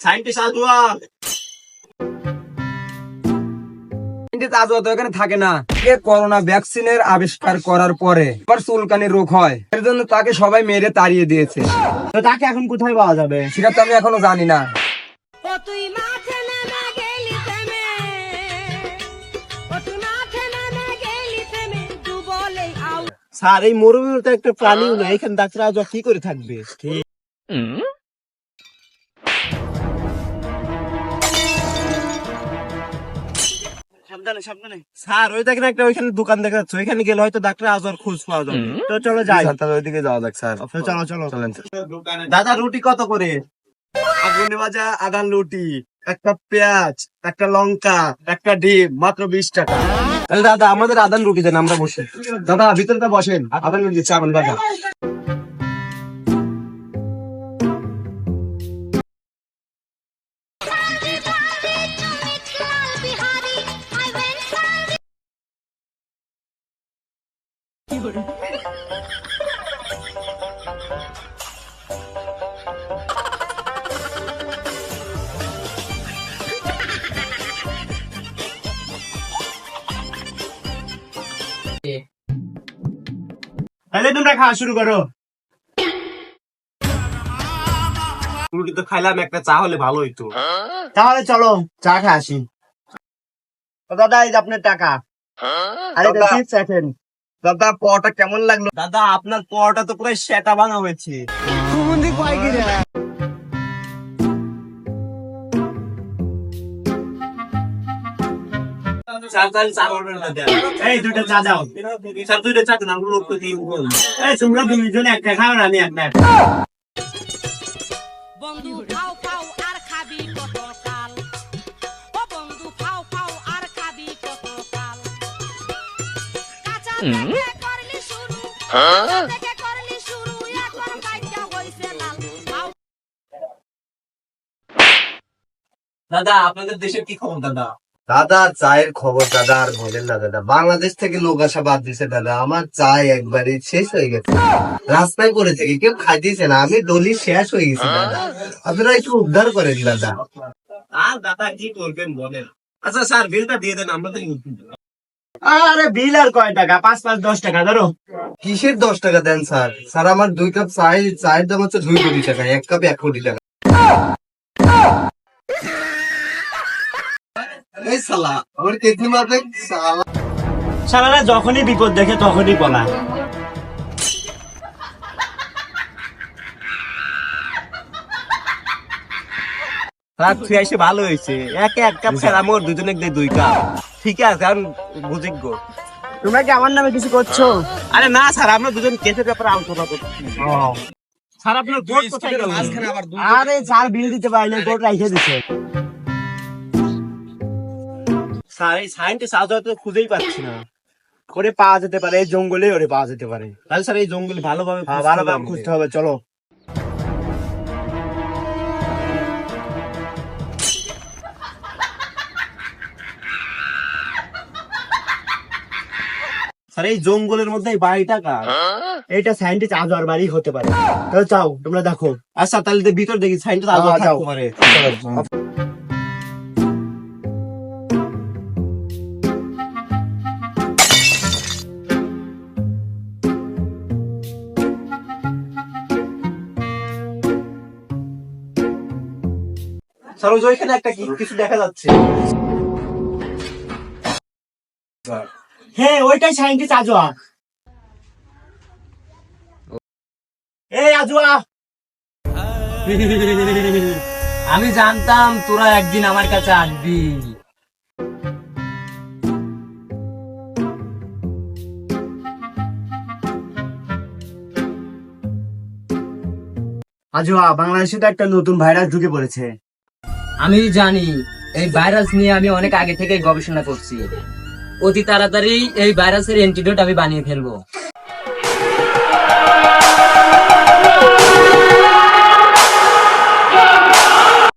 Scientist আদুয়া scientist আজও তো এখানে থাকে না। এ করোনা ভ্যাকসিনের আবিষ্কার করার পরে আবার চুলকানি রোগ হয়। এর জন্য তাকে সবাই মেরে তাড়িয়ে দিয়েছে। তো তাকে এখন কোথায় পাওয়া যাবে? সেটা তো আমি এখনও জানি না। ও তুই মাঠে নেমে গেলি থেমে। ও তুই মাঠে নেমে গেলি থেমে। তু বলে আউ স্যার এই মরুভূমির একটা প্রাণীও না এখানে ডাক্তার কি করে থাকবে? সাবধানে সাবধানে। স্যার ওই দেখেন একটা ওইখানে দোকান দেখা যাচ্ছে। ওইখানে গেলে হয়তো ডাক্তার আজর খোঁজ পাওয়া যাবে। তো চলো যাই। তাহলে ওইদিকে যাওয়া যাক স্যার। চলো চলো। চলেন দাদা রুটি কত করে? আগুনে ভাজা আগান রুটি একটা পেঁয়াজ একটা লঙ্কা একটা ডিম মাত্র বিশ টাকা। তাহলে দাদা আমাদের আদান রুটি দেন আমরা বসে। দাদা ভিতরটা বসেন। আদান রুটি চাবেন দাদা তাহলে তোমরা খাওয়া শুরু করো। রুটি তো খাইলাম একটা চা হলে ভালো হইতো। তাহলে চলো চা খা আসি। দাদা এই যে আপনার টাকা। আরে। চিপস এখন দাদা পরোটা কেমন লাগল? দাদা আপনার পরোটা তো পুরো সেটা ভাঙা হয়েছে। এই দুটো চা দাও। স্যার দুটো চা দাও লোক তো তিন এই তোমরা দুইজনে একটা খাও না আমি একটা বন্ধু খাও। দাদা আপনাদের দেশের কি খবর দাদা? দাদা চায়ের খবর দাদা আর বলেন না দাদা। বাংলাদেশ থেকে লোক আসা বাদ দিছে দাদা। আমার চায় একবারে শেষ হয়ে গেছে। রাস্তায় পড়ে থেকে কেউ খাইতেছে না। আমি ডলি শেষ হয়ে গেছি দাদা। আপনারা একটু উদ্ধার করেন দাদা। আর দাদা কি করবেন বলেন? আচ্ছা স্যার বিলটা দিয়ে দেন আমরা তো আরে বিল আর কয় টাকা? পাঁচ পাঁচ দশ টাকা ধরো। কিসের দশ টাকা দেন স্যার? স্যার আমার দুই কাপ চায় চায়ের দাম হচ্ছে দুই কোটি টাকা এক কাপে এক কোটি টাকা। এই আমার যখনই বিপদ দেখে তখনই বলা। রাত ছুঁয়ে এসে ভালো হয়েছে। একে এক কাপ ছাড়া মোর দুজনে দুই কাপ। ঠিক আছে আর বুঝিজ্ঞ তোমরা কি আমার নামে কিছু করছ? আরে না স্যার আমরা দুজন কেসের ব্যাপারে আলোচনা করছি। স্যার আপনার বোর্ড কোথায় গেল আরে স্যার বিল দিতে রাইখে দিছে। স্যার এই সাইন্টিস্ট আজ তো খুঁজেই পাচ্ছি না। করে পাওয়া যেতে পারে এই জঙ্গলে ওরে পাওয়া যেতে পারে। তাহলে স্যার এই জঙ্গলে হ্যাঁ, ভালোভাবে ভালোভাবে খুঁজতে হবে চলো। স্যার এই জঙ্গলের মধ্যে এই বাড়িটা কার? এইটা সাইন্টিস্ট আজর বাড়ি হতে পারে। তাহলে চাও তোমরা দেখো। আচ্ছা তাহলে তো ভিতর দেখি সাইন্টিস্ট আজর হ্যাঁ, থাকতে পারে। স্যার ওইখানে একটা কিছু দেখা যাচ্ছে। হ্যাঁ ওইটাই সাইন্টিস্ট আজোয়া। এই আমি জানতাম তোরা একদিন আমার কাছে আসবি। আজোয়া, বাংলাদেশে তো একটা নতুন ভাইরাস ঢুকে পড়েছে। আমি জানি, এই ভাইরাস নিয়ে আমি অনেক আগে থেকে গবেষণা করছি। অতি তাড়াতাড়ি এই ভাইরাসের অ্যান্টিডোট আমি বানিয়ে ফেলব।